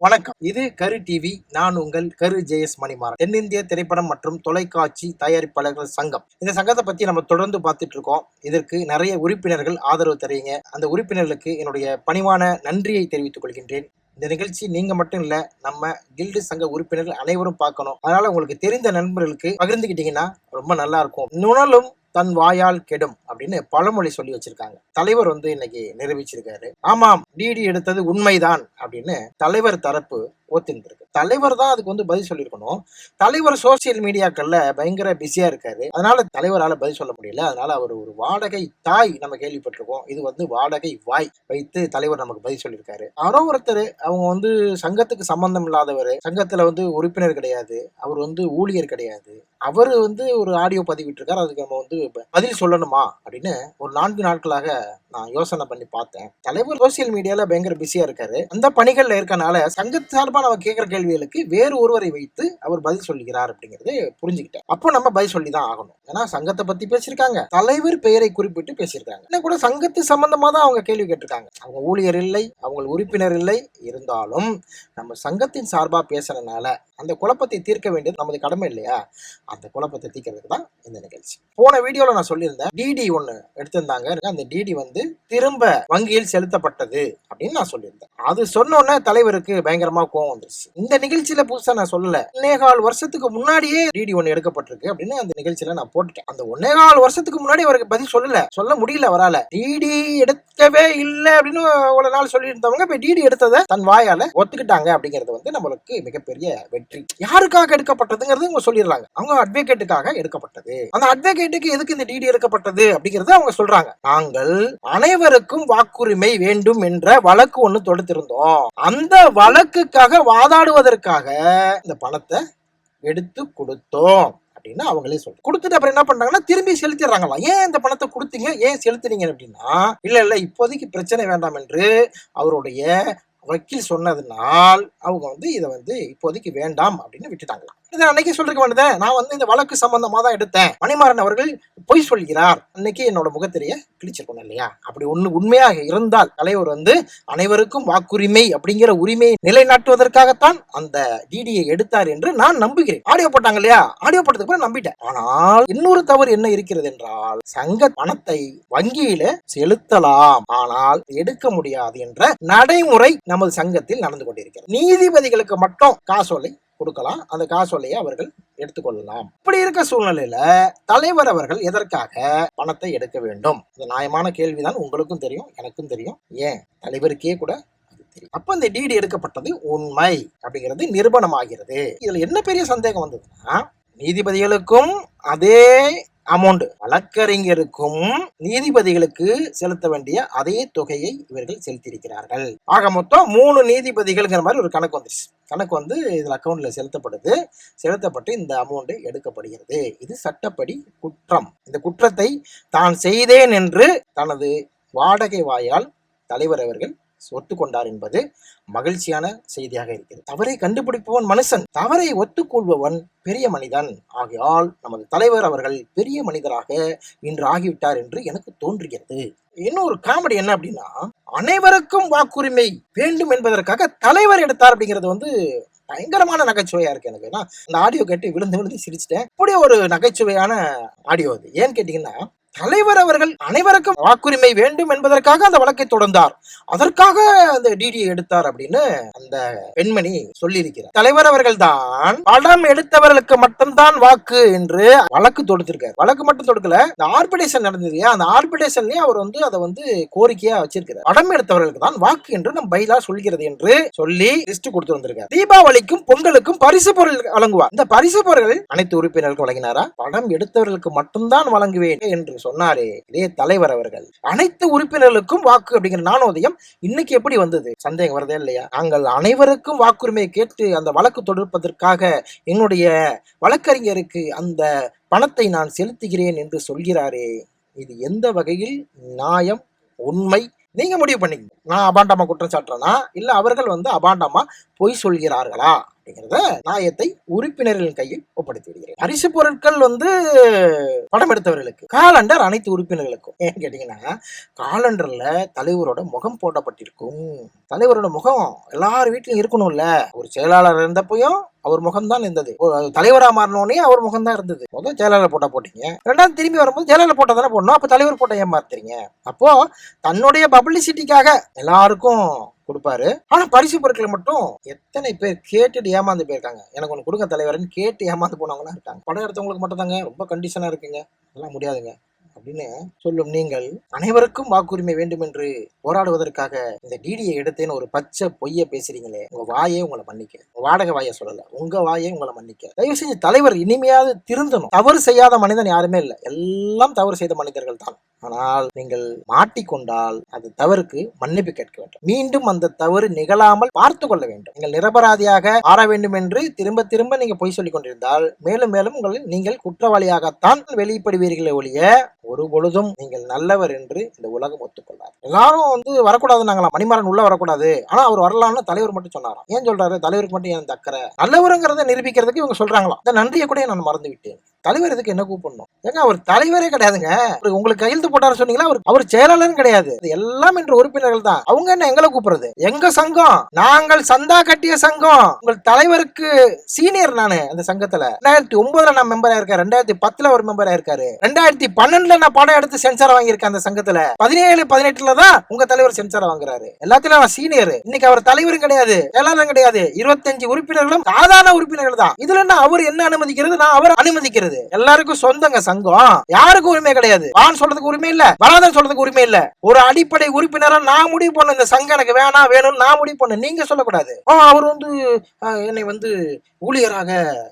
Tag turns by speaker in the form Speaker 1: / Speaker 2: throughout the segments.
Speaker 1: வணக்கம். இது கரு டிவி. நான் உங்கள் கரு ஜெயஸ் மணிமாறன். தென்னிந்திய திரைப்படம் மற்றும் தொலைக்காட்சி தயாரிப்பாளர்கள் சங்கம். இந்த சங்கத்தை பத்தி நம்ம தொடர்ந்து பார்த்துட்டு இருக்கோம். இதற்கு நிறைய உறுப்பினர்கள் ஆதரவு தருவீங்க அந்த உறுப்பினர்களுக்கு என்னுடைய பணிவான நன்றியை தெரிவித்துக் கொள்கின்றேன். இந்த நிகழ்ச்சி நீங்க மட்டும் இல்ல நம்ம கில்டு சங்க உறுப்பினர்கள் அனைவரும் பார்க்கணும். அதனால உங்களுக்கு தெரிந்த நண்பர்களுக்கு பகிர்ந்துக்கிட்டீங்கன்னா ரொம்ப நல்லா இருக்கும். நுணலும் தன் வாயால் கெடும் அப்படின்னு பழமொழி சொல்லி வச்சிருக்காங்க. தலைவர் வந்து இன்னைக்கு நிரூபிச்சிருக்காரு. ஆமாம் டிடி எடுத்தது உண்மைதான் அப்படின்னு தலைவர் தரப்பு ஒத்துந்திருக்கு தலைவர் தான் அதுக்கு வந்து பதில் சொல்லியிருக்கணும். தலைவர் சோசியல் மீடியாக்கள்ல பயங்கர பிஸியா இருக்காரு. அதனால தலைவரால் பதில் சொல்ல முடியல. அதனால அவர் ஒரு வாடகை தாய் நம்ம கேள்விப்பட்டிருக்கோம். இது வந்து வாடகை வாய் வைத்து தலைவர் நமக்கு பதில் சொல்லியிருக்காரு. யாரோ ஒருத்தர் அவங்க வந்து சங்கத்துக்கு சம்பந்தம் இல்லாதவர் சங்கத்துல வந்து உறுப்பினர் கிடையாது அவர் வந்து ஊழியர் கிடையாது அவர் வந்து ஒரு ஆடியோ பதிவிட்டிருக்காரு அதுக்கு நம்ம வந்து பதில் சொல்லணுமா? அப்படின்னு ஒரு நான்கு நாட்களாக நான் யோசனை பண்ணி பார்த்தேன். தலைவர் சோசியல் மீடியால பயங்கர பிஸியா இருக்காரு. அந்த பணிகள்ல இருக்கனால சங்கத்து சார்பா நம்ம கேட்கிற கேள்விகளுக்கு வேறு ஒருவரை வைத்து அவர் பதில் சொல்லுகிறார் அப்படிங்கறது புரிஞ்சுக்கிட்டேன். அப்போ நம்ம பதில் சொல்லி தான் ஆகணும். ஏன்னா சங்கத்தை பத்தி பேசியிருக்காங்க. தலைவர் பெயரை குறிப்பிட்டு பேசியிருக்காங்க. என்ன கூட சங்கத்து சம்பந்தமா தான் அவங்க கேள்வி கேட்டிருக்காங்க. அவங்க ஊழியர் இல்லை அவங்க உறுப்பினர் இல்லை. இருந்தாலும் நம்ம சங்கத்தின் சார்பா பேசுறதுனால அந்த குழப்பத்தை தீர்க்க வேண்டியது நமது கடமை இல்லையா? அந்த குழப்பத்தை தீர்க்கிறதுக்கு தான் இந்த நிகழ்ச்சி. போன வீடியோல நான் சொல்லியிருந்தேன். டிடி ஒன்று எடுத்திருந்தாங்க. அந்த டிடி வந்து திரும்ப வங்கியில் செலுத்தப்பட்டது அப்படின்னு நான் சொல்லியிருந்தேன். அது சொன்ன தலைவருக்கு பயங்கரமா கோவம் வந்துருச்சு. இந்த நிகழ்ச்சியில புதுசா நான் சொல்லல. ஒன்னேகால் வருஷத்துக்கு முன்னாடியே டிடி ஒன்று எடுக்கப்பட்டிருக்கு அப்படின்னு அந்த நிகழ்ச்சியில நான் போட்டுட்டேன். அந்த ஒன்னேகால் வருஷத்துக்கு முன்னாடி அவருக்கு பதில் சொல்லல. சொல்ல முடியல அவரால. டிடி எடுக்கவே இல்லை அப்படின்னு இவ்வளவு நாள் சொல்லியிருந்தவங்க இப்ப டிடி எடுத்ததை தன் வாயால ஒத்துக்கிட்டாங்க அப்படிங்கிறது வந்து நம்மளுக்கு மிகப்பெரிய வெற்றி. யாருக்காக எடுக்கப்பட்டதுங்கிறது இவங்க சொல்லிடுறாங்க. அவங்க அட்வொகேட்டுக்காக எடுக்கப்பட்டது. அந்த அட்வொகேட்டுக்கு எதுக்கு இந்த டிடி எடுக்கப்பட்டது அப்படிங்கறத அவங்க சொல்றாங்க. நாங்கள் அனைவருக்கும் வாக்குரிமை வேண்டும் என்ற வழக்கு ஒன்று தொடுத்திருந்தோம். அந்த வழக்குக்காக வாதாடுவ கொடுப்பதற்காக இந்த பணத்தை எடுத்து கொடுத்தோம் அப்படின்னு அவங்களே சொல்றாங்க கொடுத்துட்டு அப்புறம் என்ன பண்றாங்கன்னா திரும்பி செலுத்திடுறாங்களா ஏன் இந்த பணத்தை கொடுத்தீங்க? ஏன் செலுத்தினீங்க அப்படின்னா இல்ல இல்ல இப்போதைக்கு பிரச்சனை வேண்டாம் என்று அவருடைய வக்கீல் சொன்னதுனால் அவங்க வந்து இதை வந்து இப்போதைக்கு வேண்டாம் அப்படின்னு விட்டுட்டாங்களாம். இதை அன்னைக்கு சொல்லிருக்க வேண்டியது நான் வந்து இந்த வழக்கு சம்பந்தமா தான் எடுத்தேன். மணிமாறன் அவர்கள் பொய் சொல்கிறார். அன்னைக்கு என்னோட முகத்திரைய கிழிச்சிருக்கணும் இல்லையா? அப்படி ஒண்ணு உண்மையாக இருந்தால் தலைவர் வந்து அனைவருக்கும் வாக்குரிமை அப்படிங்கிற உரிமையை நிலைநாட்டுவதற்காகத்தான் அந்த டிடியை எடுத்தார் என்று நான் நம்புகிறேன். ஆடியோ போட்டாங்க இல்லையா? ஆடியோ போட்டதுக்கு அப்புறம் நம்பிட்டேன். ஆனால் இன்னொரு தவறு என்ன இருக்கிறது என்றால் சங்க பணத்தை வங்கியில செலுத்தலாம். ஆனால் எடுக்க முடியாது என்ற நடைமுறை நமது சங்கத்தில் நடந்து கொண்டிருக்கிறது. நீதிபதிகளுக்கு மட்டும் காசோலை கொடுக்கலாம். அந்த காசோலையை அவர்கள் எடுத்துக்கொள்ளலாம். இப்படி இருக்க சூழ்நிலையில தலைவர் அவர்கள் எதற்காக பணத்தை எடுக்க வேண்டும்? இது நியாயமான கேள்விதான். உங்களுக்கும் தெரியும் எனக்கும் தெரியும். ஏன்? தலைவருக்கே கூட தெரியும். அப்ப இந்த டிடி எடுக்கப்பட்டது உண்மை அப்படிங்கிறது நிரூபணமாகிறது. இதுல என்ன பெரிய சந்தேகம் வந்ததுன்னா நீதிபதிகளுக்கும் அதே அமௌண்ட் வழக்கறிஞருக்கும் நீதிபதிகளுக்கு செலுத்த வேண்டிய அதே தொகையை இவர்கள் செலுத்தியிருக்கிறார்கள். ஆக மொத்தம் மூணு நீதிபதிகள்ங்கிற மாதிரி ஒரு கணக்கு வந்துருச்சு. கணக்கு வந்து இதில் அக்கௌண்ட்டில் செலுத்தப்படுது. செலுத்தப்பட்டு இந்த அமௌண்ட் எடுக்கப்படுகிறது. இது சட்டப்படி குற்றம். இந்த குற்றத்தை தான் செய்தேன் என்று தனது வாடகை வாயால் தலைவர் அவர்கள் ஒத்துக்கொண்டார் என்பது மகிழ்ச்சியான செய்தியாக இருக்கிறது. தவறை கண்டுபிடிப்பவன் மனுஷன் தவறை ஒத்துக்கொள்பவன் பெரிய மனிதன். ஆகையால் நமது தலைவர் அவர்கள் பெரிய மனிதராக இன்று ஆகிவிட்டார் என்று எனக்கு தோன்றுகிறது. இன்னொரு காமெடி என்ன அப்படின்னா அனைவருக்கும் வாக்குரிமை வேண்டும் என்பதற்காக தலைவர் எடுத்தார் அப்படிங்கிறது வந்து பயங்கரமான நகைச்சுவையா இருக்கு எனக்கு. ஏன்னா அந்த ஆடியோ கேட்டு விழுந்து விழுந்து சிரிச்சிட்டேன். இப்படி ஒரு நகைச்சுவையான ஆடியோ அது. ஏன்னு கேட்டீங்கன்னா தலைவர் அவர்கள் அனைவருக்கும் வாக்குரிமை வேண்டும் என்பதற்காக அந்த வழக்கை தொடர்ந்தார். அதற்காக அந்த டிடியை எடுத்தார் அப்படின்னு அந்த பெண்மணி சொல்லியிருக்கிறார். தலைவர் அவர்கள் தான் படம் எடுத்தவர்களுக்கு மட்டும்தான் வாக்கு என்று வழக்கு தொடுத்திருக்காரு. வழக்கு மட்டும் தொடுக்கல இந்த ஆர்பிடேஷன் நடந்தது இல்லையா? அந்த ஆர்பிடேஷன்லயே அவர் வந்து அதை வந்து கோரிக்கையா வச்சிருக்கிறார். படம் எடுத்தவர்களுக்கு தான் வாக்கு என்று நம் பைலா சொல்கிறது என்று சொல்லி லிஸ்ட் கொடுத்து வந்திருக்கார். தீபாவளிக்கும் பொங்கலுக்கும் பரிசு பொருள் வழங்குவார். இந்த பரிசு பொருள் அனைத்து உறுப்பினர்களுக்கும் வழங்கினாரா? படம் எடுத்தவர்களுக்கு மட்டும்தான் வழங்குவேன் என்று சொன்னாரே. இதே தலைவர் அவர்கள். அனைத்து உறுப்பினர்களுக்கும் வாக்கு அப்படிங்கிற நாணோதயம் இன்னைக்கு எப்படி வந்தது? சந்தேகம் வருதே இல்லையா? நாங்கள் அனைவருக்கும் வாக்குரிமை கேட்டு அந்த வழக்கு தொடுப்பதற்காக என்னுடைய வழக்கறிஞருக்கு அந்த பணத்தை நான் செலுத்துகிறேன் என்று சொல்கிறாரே. இது எந்த வகையில் நியாயம் உண்மை? நீங்க முடிவு பண்ணிக்கணும் நான் அபாண்டமா குற்றம் சாட்டுறேனா? இல்ல அவர்கள் வந்து அபாண்டமா பொய் சொல்கிறார்களா? அப்படிங்கிறத நாயத்தை உறுப்பினர்களின் கையில் ஒப்படைத்து விடுகிறேன் பரிசு பொருட்கள் வந்து படம் எடுத்தவர்களுக்கு காலண்டர் அனைத்து உறுப்பினர்களுக்கும். ஏன் கேட்டீங்கன்னா காலண்டர்ல தலைவரோட முகம் போடப்பட்டிருக்கும். தலைவரோட முகம் எல்லார் வீட்லயும் இருக்கணும்ல. ஒரு செயலாளர் இருந்தப்பையும் அவர் முகம் தான் இருந்தது தலைவரா மாறினோடனே அவர் முகம் தான் இருந்தது. முதல் செயலாளர் போட்டா போட்டீங்க. ரெண்டாவது திரும்பி வரும்போது செயலாளர் போட்டா தானே போடணும். அப்ப தலைவர் போட்டா ஏன் மாத்துறீங்க? அப்போ தன்னுடைய பப்ளிசிட்டிக்காக எல்லாருக்கும் கொடுப்பாரு. ஆனா பரிசு பொருட்களை மட்டும் எத்தனை பேர் கேட்டுட்டு ஏமாந்து போயிருக்காங்க. எனக்கு ஒன்று கொடுங்க தலைவர்னு கேட்டு ஏமாந்து போனவங்களாம் இருக்காங்க. படம் எடுத்தவங்களுக்கு மட்டும் தாங்க ரொம்ப கண்டிஷனா இருக்குங்க. அதெல்லாம் முடியாதுங்க. அப்படின்னு சொல்லும் நீங்கள் அனைவருக்கும் வாக்குரிமை வேண்டும் என்று போராடுவதற்காக இந்த டிடியை எடுத்தேன்னு ஒரு பச்சை பொய்ய பேசுறீங்களே உங்க வாயே உங்களை மன்னிக்க. வாடகை வாயை சொல்லல உங்க வாயே உங்களை மன்னிக்க. தயவு செஞ்சு தலைவர் இனிமையாவது திருந்தணும். தவறு செய்யாத மனிதன் யாருமே இல்லை. எல்லாம் தவறு செய்த மனிதர்கள் தான். ஆனால் நீங்கள் மாட்டிக்கொண்டால் அது தவறுக்கு மன்னிப்பு கேட்க வேண்டும். மீண்டும் அந்த தவறு நிகழாமல் பார்த்து கொள்ள வேண்டும். நீங்கள் நிரபராதியாக ஆற வேண்டும் என்று திரும்ப திரும்ப நீங்க பொய் சொல்லிக் கொண்டிருந்தால் மேலும் மேலும் உங்களை நீங்கள் குற்றவாளியாகத்தான் வெளிப்படுவீர்களே ஒழிய ஒரு பொழுதும் நீங்கள் நல்லவர் என்று இந்த உலகம் ஒத்துக்கொள்ளார் எல்லாரும் வந்து வரக்கூடாது நாங்களாம் மணிமாறன் உள்ள வரக்கூடாது. ஆனா அவர் வரலாம்னு தலைவர் மட்டும் சொன்னாராம். ஏன் சொல்றாரு? தலைவருக்கு மட்டும் ஏன் தக்கற? நல்லவருங்கிறத நிரூபிக்கிறதுக்கு இவங்க சொல்றாங்களாம். இந்த நன்றியை கூட நான் மறந்து விட்டேன் தலைவர் இதுக்கு என்ன கூப்பிடணும்? ஏங்க அவர் தலைவரே கிடையாதுங்க. உங்களுக்கு கையெழுத்து போட்டாரு சொன்னீங்களா? அவர் அவர் செயலாளரும் கிடையாது. இது எல்லாம் என்ற உறுப்பினர்கள் தான். அவங்க என்ன எங்களை கூப்பிடுறது? எங்க சங்கம்? நாங்கள் சந்தா கட்டிய சங்கம். உங்கள் தலைவருக்கு சீனியர் நானு அந்த சங்கத்துல. ரெண்டாயிரத்தி ஒன்பதுல நான் மெம்பரா இருக்கேன் ரெண்டாயிரத்தி பத்துல ஒரு மெம்பரா இருக்காரு ரெண்டாயிரத்தி ரெண்டுல நான் படம் எடுத்து சென்சார் வாங்கியிருக்கேன் அந்த சங்கத்துல. பதினேழு பதினெட்டுல தான் உங்க தலைவர் சென்சார் வாங்குறாரு. எல்லாத்திலும் நான் சீனியர் இன்னைக்கு அவர் தலைவரும் கிடையாது செயலாளரும் கிடையாது. இருபத்தஞ்சு உறுப்பினர்களும் சாதாரண உறுப்பினர்கள் தான். இதுல என்ன அவர் என்ன அனுமதிக்கிறது? நான் அவர் அனுமதிக்கிறது. எல்லாருக்கும் சொந்தங்க சங்கம். யாருக்கும் உரிமை கிடையாது. வான் சொல்றதுக்கு உரிமை இல்ல. வராதன் சொல்றதுக்கு உரிமை இல்ல. ஒரு அடிப்படை உறுப்பினரா நான் முடிவு பண்ண இந்த சங்கம் எனக்கு வேணாம் வேணும்னு நான் முடிவு பண்ண. நீங்க சொல்லக்கூடாது. அவர் வந்து என்னை வந்து ஊழியராக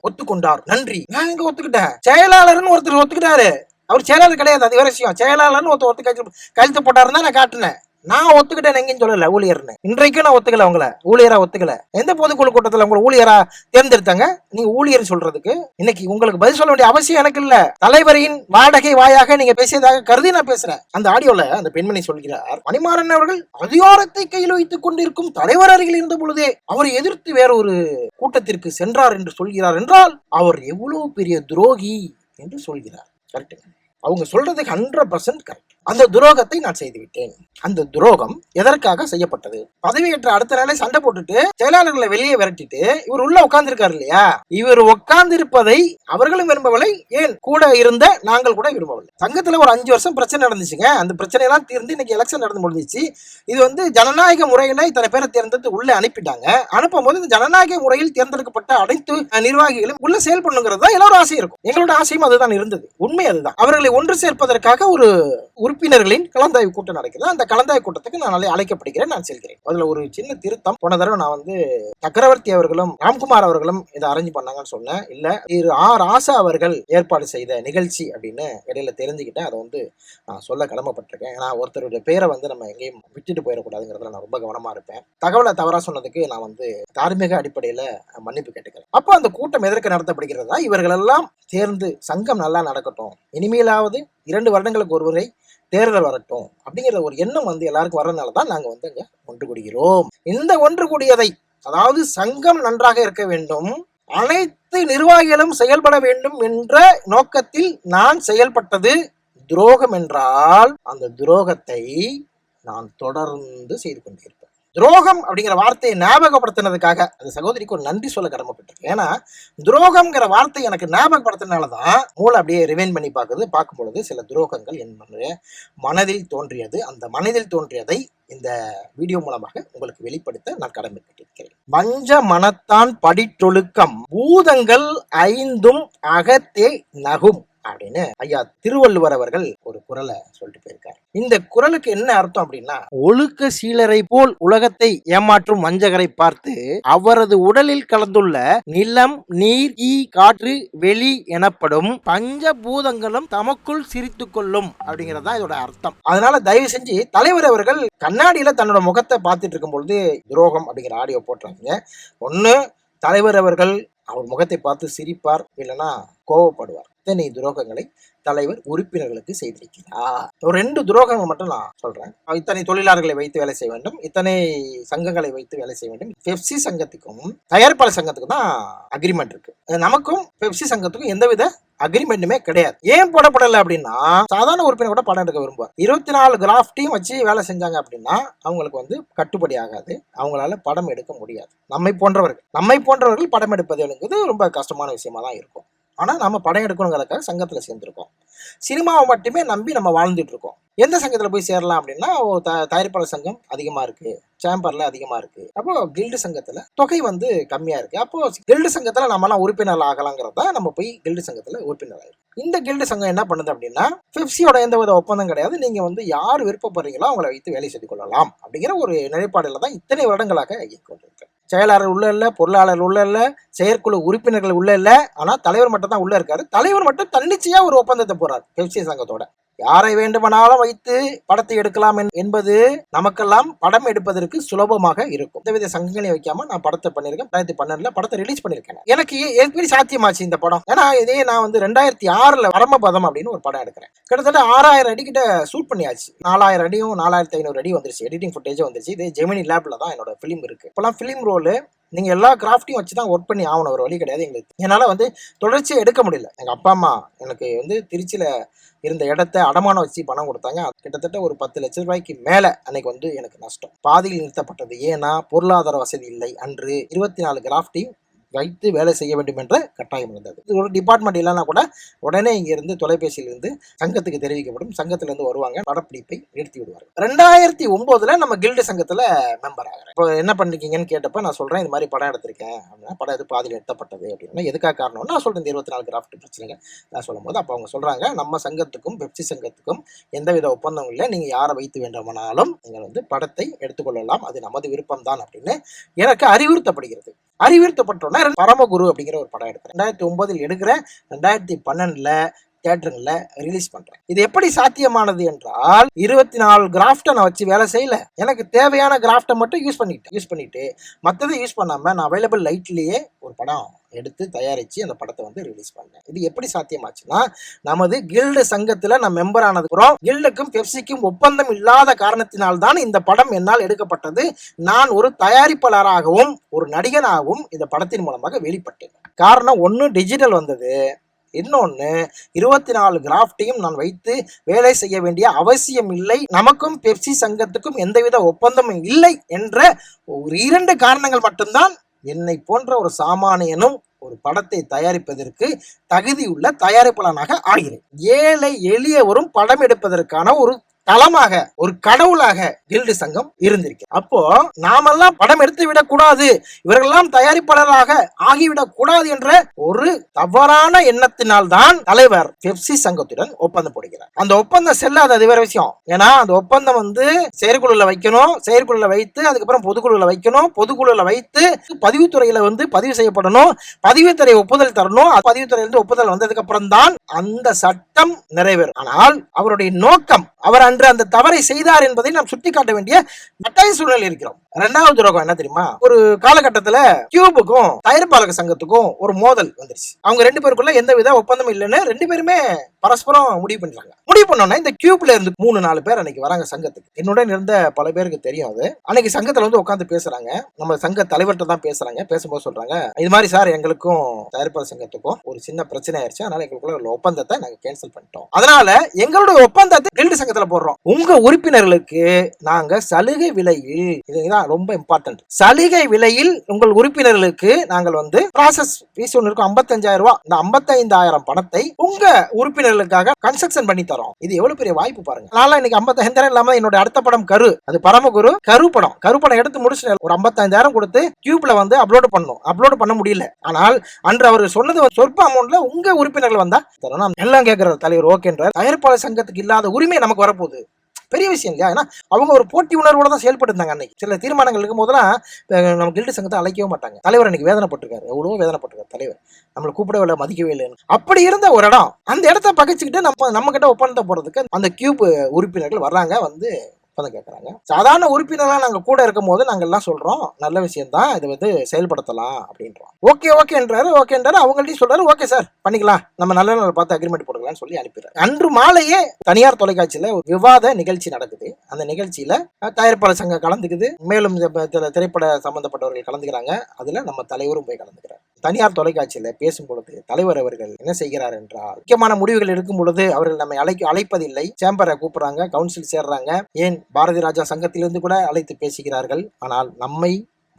Speaker 1: ஒத்துக்கொண்டார். நன்றி. நான் எங்க ஒத்துக்கிட்டேன்? செயலாளர்னு ஒருத்தர் ஒத்துக்கிட்டாரு. அவர் செயலாளர் கிடையாது அது வேற விஷயம். செயலாளர்னு ஒருத்த ஒத்து கழுத்து கழுத்து போட்டாருன்னு தான் நான் காட்டினேன். நான் ஒத்துக்கிட்டேன் எங்கேயும் சொல்லல ஊழியர்னு. இன்றைக்கும் நான் ஒத்துக்கல அவங்கள. ஊழியரா ஒத்துக்கல. எந்த பொதுக்குழு கூட்டத்தில் உங்களை ஊழியரா தேர்ந்தெடுத்தாங்க? நீங்க ஊழியர் சொல்றதுக்கு. இன்னைக்கு உங்களுக்கு பதில் சொல்ல வேண்டிய அவசியம் எனக்கு இல்ல. தலைவரின் வாடகை வாயாக நீங்க பேசியதாக கருதி நான் பேசுறேன். அந்த ஆடியோல அந்த பெண்மணி சொல்கிறார் மணிமாறன் அவர்கள் அதிகாரத்தை கையில் வைத்துக் கொண்டிருக்கும் தலைவர் அருகில் இருந்த பொழுதே அவரை எதிர்த்து வேற ஒரு கூட்டத்திற்கு சென்றார் என்று சொல்கிறார் என்றால் அவர் எவ்வளவு பெரிய துரோகி என்று சொல்கிறார். கரெக்டுங்க அவங்க சொல்றது ஹண்ட்ரட் பர்சன்ட் கரெக்ட் அந்த துரோகத்தை நான் செய்துவிட்டேன். அந்த துரோகம் எதற்காக செய்யப்பட்டது? பதவியேற்ற அடுத்த நாளே சண்டை போட்டுட்டு செயலாளர்களை வெளியே விரட்டிட்டு இவர் உள்ள உட்கார்ந்து இல்லையா? இவர் உட்கார்ந்திருப்பதை அவர்களும் விரும்பவில்லை ஏன்? கூட இருந்த நாங்கள் கூட விரும்பவில்லை. சங்கத்துல ஒரு அஞ்சு வருஷம் பிரச்சனை நடந்துச்சுங்க. அந்த பிரச்சனையெல்லாம் தீர்ந்து இன்னைக்கு எலெக்ஷன் நடந்து முடிஞ்சிச்சு. இது வந்து ஜனநாயக முறையில இத்தனை பேரை தேர்ந்தெடுத்து உள்ள அனுப்பிட்டாங்க. அனுப்பும் போது இந்த ஜனநாயக முறையில் தேர்ந்தெடுக்கப்பட்ட அனைத்து நிர்வாகிகளும் உள்ள செயல்படணுங்கிறது தான் எல்லாரும் ஆசை இருக்கும். எங்களோட ஆசையும் அதுதான் இருந்தது. உண்மை அதுதான். அவர்களை ஒன்று சேர்ப்பதற்காக ஒரு உறுப்பினர்களின் கலந்தாய்வு கூட்டம் நடக்குது. அந்த கலந்தாய்வு கூட்டத்துக்கு நான் அழைக்கப்படுகிறேன். நான் செல்கிறேன். அதுல ஒரு சின்ன திருத்தம். போன தடவை நான் வந்து சக்கரவர்த்தி அவர்களும் ராம்குமார் அவர்களும் இதை அரேஞ்ச் பண்ணாங்கன்னு சொன்னேன். இல்ல திரு ஆர் ஆசா அவர்கள் ஏற்பாடு செய்த நிகழ்ச்சி அப்படின்னு இடையில தெரிஞ்சுக்கிட்டேன். அதை வந்து நான் சொல்ல கடமைப்பட்டிருக்கேன். ஏன்னா ஒருத்தருடைய பேரை வந்து நம்ம எங்கேயும் விட்டுட்டு போயிடக்கூடாதுங்கிறதுல நான் ரொம்ப கவனமா இருப்பேன். தகவலை தவறா சொன்னதுக்கு நான் வந்து தார்மீக அடிப்படையில மன்னிப்பு கேட்டுக்கிறேன். அப்போ அந்த கூட்டம் எதற்கு நடத்தப்படுகிறதா இவர்களெல்லாம் சேர்ந்து சங்கம் நல்லா நடக்கட்டும். இனிமேலாவது இரண்டு வருடங்களுக்கு ஒருவரை தேர்தல் வரட்டும் அப்படிங்கிற ஒரு எண்ணம் வந்து எல்லாருக்கும் வர்றதுனால தான் நாங்கள் வந்து அங்கே ஒன்று கூடுகிறோம். இந்த ஒன்று கூடியதை அதாவது சங்கம் நன்றாக இருக்க வேண்டும் அனைத்து நிர்வாகிகளும் செயல்பட வேண்டும் என்ற நோக்கத்தில் நான் செயல்பட்டது துரோகம் என்றால் அந்த துரோகத்தை நான் தொடர்ந்து செய்து கொண்டேன் துரோகம் அப்படிங்கிற வார்த்தையை ஞாபகப்படுத்தினதுக்காக அந்த சகோதரிக்கு ஒரு நன்றி சொல்ல கடமைப்பட்டிருக்கேன் ஏன்னா துரோகம்ங்கிற வார்த்தை எனக்கு ஞாபகப்படுத்தினால தான் மூளை அப்படியே ரிவைன் பண்ணி பார்க்குது. பார்க்கும் பொழுது சில துரோகங்கள் என்னுடைய மனதில் தோன்றியது. அந்த மனதில் தோன்றியதை இந்த வீடியோ மூலமாக உங்களுக்கு வெளிப்படுத்த நான் கடமைப்பட்டிருக்கிறேன். வஞ்ச மனத்தான் படிற்றொழுக்கம் பூதங்கள் ஐந்தும் அகத்தே நகும். அப்படின்னு ஐயா திருவள்ளுவர் அவர்கள் ஒரு குரலை சொல்லிட்டு போயிருக்காரு. இந்த குரலுக்கு என்ன அர்த்தம் அப்படின்னா ஒழுக்க சீலரை போல் உலகத்தை ஏமாற்றும் வஞ்சகரை பார்த்து அவரது உடலில் கலந்துள்ள நிலம் நீர் ஈ காற்று வெளி எனப்படும் பஞ்சபூதங்களும் தமக்குள் சிரித்து கொள்ளும் அப்படிங்கறதா இதோட அர்த்தம். அதனால தயவு செஞ்சு தலைவர் அவர்கள் கண்ணாடியில தன்னோட முகத்தை பார்த்துட்டு இருக்கும் பொழுது துரோகம் அப்படிங்கிற ஆடியோ போட்டுறாங்க ஒன்னு தலைவர் அவர்கள் அவர் முகத்தை பார்த்து சிரிப்பார் இல்லைன்னா கோவப்படுவார். இத்தனை துரோகங்களை தலைவர் உறுப்பினர்களுக்கு செய்திருக்கிறார்? ஒரு ரெண்டு துரோகங்கள் மட்டும் நான் சொல்றேன். இத்தனை தொழிலாளர்களை வைத்து வேலை செய்ய வேண்டும். இத்தனை சங்கங்களை வைத்து வேலை செய்ய வேண்டும். பெப்சி சங்கத்துக்கும் தயாரிப்பாளர் சங்கத்துக்கும் தான் அக்ரிமெண்ட் இருக்கு. நமக்கும் பெப்சி சங்கத்துக்கும் எந்தவித அக்ரிமெண்ட்டுமே கிடையாது. ஏன் போடப்படலை அப்படின்னா சாதாரண உறுப்பினர் கூட படம் எடுக்க விரும்புவார். இருபத்தி நாலு கிராஃப்டையும் வச்சு வேலை செஞ்சாங்க அப்படின்னா அவங்களுக்கு வந்து கட்டுப்படி ஆகாது. அவங்களால படம் எடுக்க முடியாது. நம்மை போன்றவர்கள். நம்மை போன்றவர்கள் படம் எடுப்பதுங்கிறது ரொம்ப கஷ்டமான விஷயமா தான் இருக்கும். ஆனால் நம்ம படம் எடுக்கணுங்கிறதுக்காக சங்கத்தில் சேர்ந்துருக்கோம். சினிமாவை மட்டுமே நம்பி நம்ம வாழ்ந்துட்டு இருக்கோம் எந்த சங்கத்தில் போய் சேரலாம் அப்படின்னா த தயாரிப்பாளர் சங்கம் அதிகமாக இருக்குது சேம்பரில் அதிகமாக இருக்குது அப்போ கில்டு சங்கத்தில் தொகை வந்து கம்மியாக இருக்குது அப்போது கில்டு சங்கத்தில் நம்மலாம் உறுப்பினர் ஆகலாங்கிறத நம்ம போய் கில்டு சங்கத்தில் உறுப்பினர் ஆகிருக்கு இந்த கில்டு சங்கம் என்ன பண்ணுது அப்படின்னா பெப்சியோட எந்த வித ஒப்பந்தம் கிடையாது. நீங்கள் வந்து யார் விருப்பப்படுறீங்களோ அவங்கள வைத்து வேலை செய்து கொள்ளலாம் அப்படிங்கிற ஒரு நிலைப்பாடில் தான் இத்தனை வருடங்களாக இயக்கி கொண்டிருக்கு. செயலாளர் உள்ள இல்லை பொருளாளர் உள்ள இல்லை செயற்குழு உறுப்பினர்கள் உள்ள இல்லை ஆனால் தலைவர் மட்டும் தான் உள்ளே இருக்காரு. தலைவர் மட்டும் தன்னிச்சையாக ஒரு ஒப்பந்தத்தை போடுறார். பெப்சி சங்கத்தோட. யாரை வேண்டுமானாலும் வைத்து படத்தை எடுக்கலாம் என்பது நமக்கெல்லாம் படம் எடுப்பதற்கு சுலபமாக இருக்கும். எந்தவித சங்கங்களையும் வைக்காம நான் படத்தை பண்ணியிருக்கேன். ரெண்டாயிரத்தி பன்னெண்டுல படத்தை ரிலீஸ் பண்ணியிருக்கேன் எனக்கு எப்படி சாத்தியமாச்சு இந்த படம். ஏன்னா இதே நான் வந்து ரெண்டாயிரத்தி ஆறுல வரமபதம் அப்படின்னு ஒரு படம் எடுக்கிறேன். கிட்டத்தட்ட ஆறாயிரம் அடி கிட்ட ஷூட் பண்ணியாச்சு. நாலாயிரம் அடியும் நாலாயிரத்தி ஐநூறு அடி வந்துருச்சு. எடிட்டிங் ஃபுட்டேஜும் வந்துருச்சு. இதே ஜெமினி லேப்ல தான் என்னோட ஃபிலிம் இருக்கு. இப்போலாம் ஃபிலிம் ரோல் நீங்கள் எல்லா கிராஃப்டையும் வச்சு தான் ஒர்க் பண்ணி ஆகணும். ஒரு வழி கிடையாது எங்களுக்கு. என்னால் வந்து தொடர்ச்சியாக எடுக்க முடியல. எங்கள் அப்பா அம்மா எனக்கு வந்து திருச்சியில் இருந்த இடத்த அடமானம் வச்சு பணம் கொடுத்தாங்க. கிட்டத்தட்ட ஒரு பத்து லட்ச ரூபாய்க்கு மேலே அன்னைக்கு வந்து எனக்கு நஷ்டம். பாதியில் நிறுத்தப்பட்டது. ஏன்னா பொருளாதார வசதி இல்லை. அன்று இருபத்தி நாலு கிராஃப்டையும் வைத்து வேலை செய்ய வேண்டும் என்ற கட்டாயம் இருந்தது. இது ஒரு டிபார்ட்மெண்ட் இல்லைன்னா கூட உடனே இங்கிருந்து தொலைபேசியிலிருந்து சங்கத்துக்கு தெரிவிக்கப்படும். சங்கத்திலிருந்து வருவாங்க. படப்பிடிப்பை நிறுத்தி விடுவார்கள். ரெண்டாயிரத்தி ஒம்போதுல நம்ம கில்டு சங்கத்தில் மெம்பர் ஆகிறேன் இப்போ என்ன பண்ணிருக்கீங்கன்னு கேட்டப்ப நான் சொல்கிறேன் இது மாதிரி படம் எடுத்திருக்கேன். அப்படின்னா படம் இது பாதியில் எடுத்தப்பட்டது அப்படின்னா எதுக்காக காரணம் நான் சொல்கிறேன் இந்த இருபத்தி நாலு கிராஃப்ட் பிரச்சனைங்க நான் சொல்லும்போது அப்போ அவங்க சொல்கிறாங்க நம்ம சங்கத்துக்கும் பெப்சி சங்கத்துக்கும் எந்தவித ஒப்பந்தம் இல்லை. நீங்கள் யாரை வைத்து வேண்டுமானாலும் நீங்கள் வந்து படத்தை எடுத்துக்கொள்ளலாம். அது நமது விருப்பம் தான் அப்படின்னு எனக்கு அறிவுறுத்தப்படுகிறது. அறிவுறுத்தப்பட்டோன்னா பரமகுரு அப்படிங்கிற ஒரு படம் எடுத்தேன். ரெண்டாயிரத்தி ஒன்பதில் எடுக்கிறேன். ரெண்டாயிரத்தி பன்னெண்டுல தேட்டருங்களில் ரிலீஸ் பண்றேன். இது எப்படி சாத்தியமானது என்றால் இருபத்தி நாலு கிராஃப்டை நான் வச்சு வேலை செய்யல. எனக்கு தேவையான கிராஃப்டை மட்டும் யூஸ் பண்ணிட்டு யூஸ் பண்ணிட்டு மற்றதை யூஸ் பண்ணாம நான் அவைலபிள் லைட்லயே ஒரு படம் எடுத்து தயாரிச்சு அந்த படத்தை வந்து ரிலீஸ் பண்ணேன். இது எப்படி சாத்தியமாச்சுன்னா நமது கில்டு சங்கத்துல நான் மெம்பர் ஆனதுக்கப்புறம் கில்டுக்கும் பெப்சிக்கும் ஒப்பந்தம் இல்லாத காரணத்தினால்தான் இந்த படம் என்னால் எடுக்கப்பட்டது. நான் ஒரு தயாரிப்பாளராகவும் ஒரு நடிகனாகவும் இந்த படத்தின் மூலமாக வெளிப்பட்டேன். காரணம் ஒன்று டிஜிட்டல் வந்தது. இன்னொன்று இருபத்தி நாலு கிராஃப்டையும் நான் வைத்து வேலை செய்ய வேண்டிய அவசியம் இல்லை. நமக்கும் பெப்சி சங்கத்துக்கும் எந்தவித ஒப்பந்தமும் இல்லை என்ற ஒரு இரண்டு காரணங்கள் மட்டும்தான். என்னை போன்ற ஒரு சாமானியனும் ஒரு படத்தை தயாரிப்பதற்கு தகுதியுள்ள தயாரிப்பாளனாக ஆகிறேன். ஏழை எளியவரும் படம் எடுப்பதற்கான ஒரு தளமாக ஒரு கடவுளாக கில்டு சங்கம் இருந்திருக்கு. அப்போ நாமெல்லாம் படம் எடுத்து விடக்கூடாது இவர்களெல்லாம் தயாரிப்பாளராக ஆகிவிடக் கூடாது என்ற ஒரு தவறான எண்ணத்தினால் தான் தலைவர் பெப்சி சங்கத்துடன் ஒப்பந்தம் போடுகிறார். அந்த ஒப்பந்தம் செல்லாத அது வேற விஷயம். ஏன்னா அந்த ஒப்பந்தம் வந்து செயற்குழுல வைக்கணும் செயற்குழுல வைத்து அதுக்கப்புறம் பொதுக்குழுல வைக்கணும் பொதுக்குழுல வைத்து பதிவுத்துறையில வந்து பதிவு செய்யப்படணும் பதிவுத்துறை ஒப்புதல் தரணும் அது பதிவுத்துறையிலிருந்து ஒப்புதல் வந்ததுக்கு அப்புறம் தான் அந்த சட்டம் நிறைவேறும். ஆனால் அவருடைய நோக்கம் அவர் என்று அந்த தவறை செய்தார் என்பதை நாம் சுட்டிக்காட்ட வேண்டிய கட்டாய சூழ்நிலை இருக்கிறோம். ரெண்டாவது துரோகம் என்ன தெரியுமா? ஒரு காலகட்டத்துல கியூபுக்கும் தயாரிப்பாளர் சங்கத்துக்கும் ஒரு மோதல் வந்துருச்சு. அவங்க ரெண்டு பேருக்குள்ள எந்த வித ஒப்பந்தம் இல்லைன்னு ரெண்டு பேருமே பரஸ்பரம் முடிவு பண்றாங்க முடிவு பண்ணோம்னா இந்த கியூப்ல இருந்து மூணு நாலு பேர் அன்னைக்கு வராங்க சங்கத்துக்கு. என்னுடன் இருந்த பல பேருக்கு தெரியும் அது. அன்னைக்கு சங்கத்துல வந்து உட்காந்து பேசுறாங்க. நம்ம சங்க தலைவர்கிட்ட தான் பேசுறாங்க. பேசும்போது சொல்றாங்க இது மாதிரி சார் எங்களுக்கும் தயாரிப்பாளர் சங்கத்துக்கும் ஒரு சின்ன பிரச்சனை ஆயிடுச்சு. அதனால எங்களுக்குள்ள ஒப்பந்தத்தை நாங்க கேன்சல் பண்ணிட்டோம். அதனால எங்களுடைய ஒப்பந்தத்தை கில்டு சங்கத்துல போடுறோம். உங்க உறுப்பினர்களுக்கு நாங்க சலுகை விலையில் இதுதான் ரொம்ப இம்பார்ட்டன்ட் சலுகை விலையில் உங்கள் உறுப்பினர்களுக்கு நாங்கள் வந்து ப்ராசஸ் ஃபீஸ் ஒன்று இருக்கும் ஐம்பத்தஞ்சாயிரம் ரூபாய் இந்த ஐம்பத்தைந்தாயிரம் பணத்தை உங்க உறுப்பினர்களுக்காக கன்ஸ்ட்ரக்ஷன் பண்ணி தரோம். இது எவ்வளவு பெரிய வாய்ப்பு பாருங்க. நான் இன்னைக்கு ஐம்பத்தஞ்சாயிரம் இல்லாம என்னோட அடுத்த படம் கரு. அது பரமகுரு கரு படம். கரு படம் எடுத்து முடிச்சு ஒரு ஐம்பத்தஞ்சாயிரம் கொடுத்து டியூப்ல வந்து அப்லோடு பண்ணும் அப்லோடு பண்ண முடியல. ஆனால் அன்று அவர் சொன்னது ஒரு சொற்ப அமௌண்ட்ல உங்க உறுப்பினர்கள் வந்தா எல்லாம் கேட்கிறார் தலைவர் ஓகேன்ற தயாரிப்பாளர் சங்கத்துக்கு இல்லாத உரிமை நமக்கு வரப்போகுது. பெரிய விஷயம் இல்லையா? ஏன்னா அவங்க ஒரு போட்டி உணர்வோட தான் செயல்பட்டு இருந்தாங்க அன்னைக்கு. சில தீர்மானங்கள் இருக்கும் போதெல்லாம் நம்ம கில்டு சங்கத்தை அழைக்கவே மாட்டாங்க. தலைவர் அன்னைக்கு வேதனைப்பட்டிருக்காரு எவ்வளவோ வேதனைப்பட்டிருக்காரு தலைவர். நம்மளை கூப்பிடவே இல்லை மதிக்கவே இல்லைன்னு. அப்படி இருந்த ஒரு இடம் அந்த இடத்த பகைச்சுக்கிட்டு நம்ம நம்ம கிட்ட ஒப்பந்தம் போடுறதுக்கு அந்த கியூப் உறுப்பினர்கள் வர்றாங்க வந்து ஒப்பந்தம் கேட்குறாங்க. சாதாரண உறுப்பினரா நாங்கள் கூட இருக்கும் போது நாங்கள் எல்லாம் சொல்கிறோம் நல்ல விஷயம் தான் இதை வந்து செயல்படுத்தலாம் அப்படின்றோம். ஓகே ஓகேன்றாரு ஓகேன்றாரு அவங்கள்ட்டையும் சொல்றாரு ஓகே சார் பண்ணிக்கலாம். நம்ம நல்ல நாள் பார்த்து அக்ரிமெண்ட் போட்டுக்கலாம்னு சொல்லி அனுப்பிடுறாரு. அன்று மாலையே தனியார் தொலைக்காட்சியில ஒரு விவாத நிகழ்ச்சி நடக்குது. அந்த நிகழ்ச்சியில தயாரிப்பாளர் சங்கம் கலந்துக்குது. மேலும் இந்த திரைப்பட சம்பந்தப்பட்டவர்கள் கலந்துக்கிறாங்க. அதுல நம்ம தலைவரும் போய் கலந்துக்கிறார். தனியார் தொலைக்காட்சியில பேசும் பொழுது தலைவர் அவர்கள் என்ன செய்கிறார் என்றால் முக்கியமான முடிவுகள் எடுக்கும் பொழுது அவர்கள் நம்மை அழைக்க அழைப்பதில்லை. சேம்பரை கூப்பிடுறாங்க கவுன்சில் சேர்றாங்க. ஏன் பாரதி ராஜா சங்கத்திலிருந்து கூட அழைத்து பேசுகிறார்கள். ஆனால் நம்மை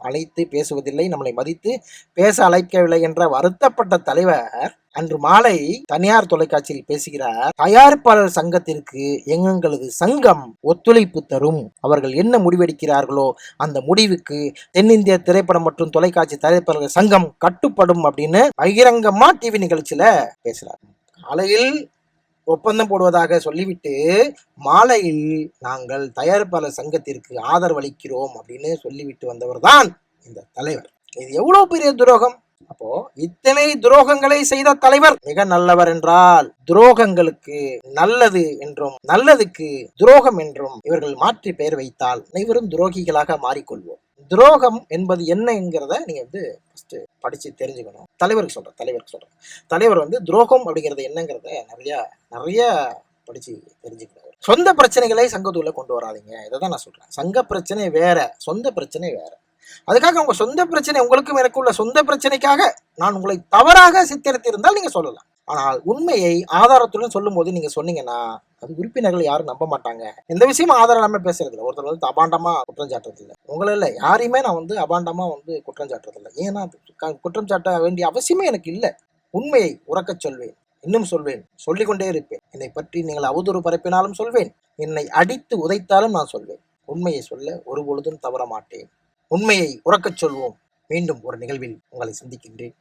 Speaker 1: அழைத்து பேசுவதில்லை நம்மளை மதித்து பேச அழைக்கவில்லை என்ற வருத்தப்பட்ட தலைவர் அன்று மாலை தனியார் தொலைக்காட்சியில் பேசுகிறார். தயாரிப்பாளர் சங்கத்திற்கு எங்களது சங்கம் ஒத்துழைப்பு தரும். அவர்கள் என்ன முடிவெடுக்கிறார்களோ அந்த முடிவுக்கு தென்னிந்திய திரைப்படம் மற்றும் தொலைக்காட்சி தயாரிப்பாளர்கள் சங்கம் கட்டுப்படும் அப்படின்னு பகிரங்கமா டிவி நிகழ்ச்சியில பேசுறாரு. காலையில் ஒப்பந்தம் போடுவதாக சொல்லிவிட்டு மாலையில் நாங்கள் தயாரிப்பாளர் சங்கத்திற்கு ஆதரவளிக்கிறோம் அப்படின்னு சொல்லிவிட்டு வந்தவர் தான் இந்த தலைவர். இது எவ்வளவு பெரிய துரோகம்? அப்போ இத்தனை துரோகங்களை செய்த தலைவர் மிக நல்லவர் என்றால் துரோகங்களுக்கு நல்லது என்றும் நல்லதுக்கு துரோகம் என்றும் இவர்கள் மாற்றி பெயர் வைத்தால் அனைவரும் துரோகிகளாக மாறிக்கொள்வோம். துரோகம் என்பது என்னங்கிறத நீங்க வந்து ஃபர்ஸ்ட் படிச்சு தெரிஞ்சுக்கணும். தலைவருக்கு சொல்றேன் தலைவருக்கு சொல்கிறேன் தலைவர் வந்து துரோகம் அப்படிங்கிறது என்னங்கிறத நிறைய நிறைய படிச்சு தெரிஞ்சுக்கணும். சொந்த பிரச்சனைகளை சங்கத்துக்குள்ள கொண்டு வராதீங்க. இதை தான் நான் சொல்றேன். சங்க பிரச்சனை வேற சொந்த பிரச்சனை வேற. அதுக்காக உங்கள் சொந்த பிரச்சனை உங்களுக்கும் எனக்கு உள்ள சொந்த பிரச்சனைக்காக நான் உங்களை தவறாக சித்தரித்திருந்தால் நீங்கள் சொல்லலாம். ஆனால் உண்மையை ஆதாரத்துடன் சொல்லும் போது சொன்னீங்கன்னா அது உறுப்பினர்கள் யாரும் நம்ப மாட்டாங்க. எந்த விஷயமும் ஆதாரம் இல்லாமல் பேசுறது இல்லை. ஒருத்தர் வந்து அபாண்டமா குற்றம் சாட்டுறது இல்லை. உங்களை இல்லை யாரையுமே நான் வந்து அபாண்டமா வந்து குற்றம் சாட்டுறது இல்லை. ஏன்னா குற்றம் சாட்ட வேண்டிய அவசியமே எனக்கு இல்லை. உண்மையை உறக்கச் சொல்வேன். இன்னும் சொல்வேன். சொல்லிக்கொண்டே இருப்பேன். என்னை பற்றி நீங்கள் அவதூறு பரப்பினாலும் சொல்வேன். என்னை அடித்து உதைத்தாலும் நான் சொல்வேன். உண்மையை சொல்ல ஒரு பொழுதும் தவற மாட்டேன் உண்மையை உறக்கச் சொல்வோம். மீண்டும் ஒரு நிகழ்வில் உங்களை சந்திக்கின்றேன்.